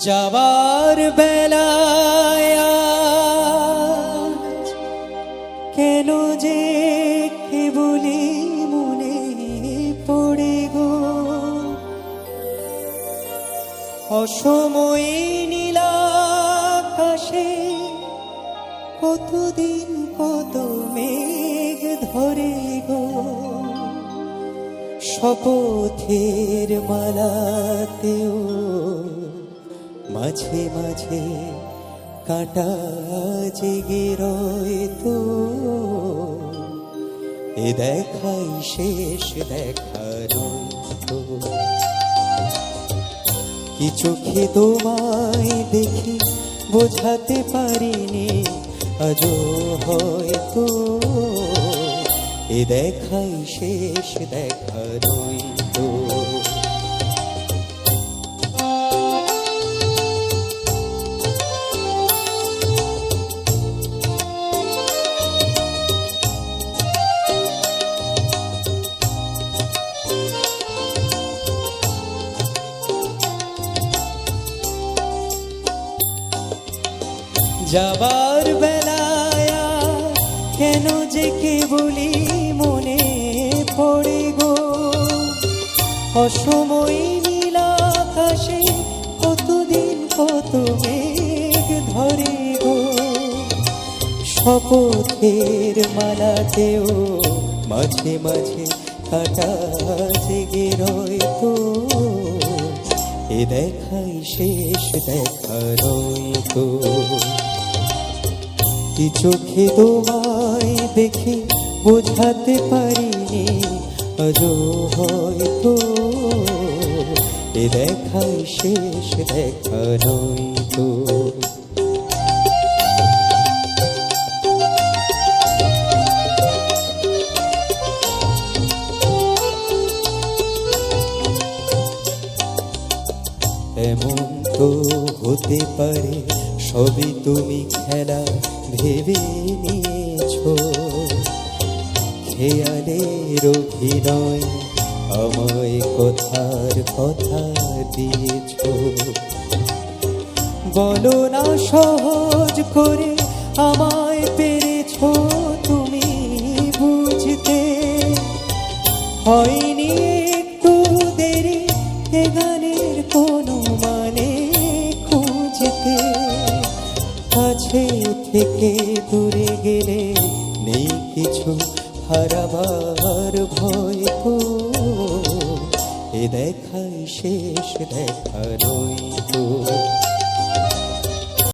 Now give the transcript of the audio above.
যাবার বেলায় কেন যে কেবলি মনে পড়ে গো? অসময়ে নীলাকাশে কতদিন কত মেঘ ধরে গো? শপথের মালাতেও মাঝে মাঝে কাটা জেগে রয় তো। এ দেখাই শেষ দেখা নয় তো। কি চোখে তোমায় দেখি বোঝাতে পারিনি আজও হয়তো। এ দেখাই শেষ দেখা নয় তো। যাবার বেলায় কেন যে কে বলি মনে পড়ে গো? অসময় নীল আকাশে কতদিন কত মেঘ ধরে গো? শপথের মালাতেও মাঝে মাঝে কাটা জেগে রয় তো। এ দেখাই শেষ দেখা রয় তো। কি চোখে তোমায় দেখে বোঝাতে পারিনি, আজও হয়তো এ দেখাই শেষ, দেখা নয় তো। এমন তো হতে পারে সবই তুমি খেলা ভেবে নিয়েছো। খেয়ালের অভিনয় আমায় কথার কথা দিয়েছ। বলো না সহজ করে আমায় পেরেছ তুমি বুঝতে। হয়নি একটু দেরি, এ গানের কোনো মানে খুঁজতে। কাছে থেকে দূরে গেলে নেই কিছু হারাবার ভয় তো। এ দেখাই শেষ, দেখা নই তো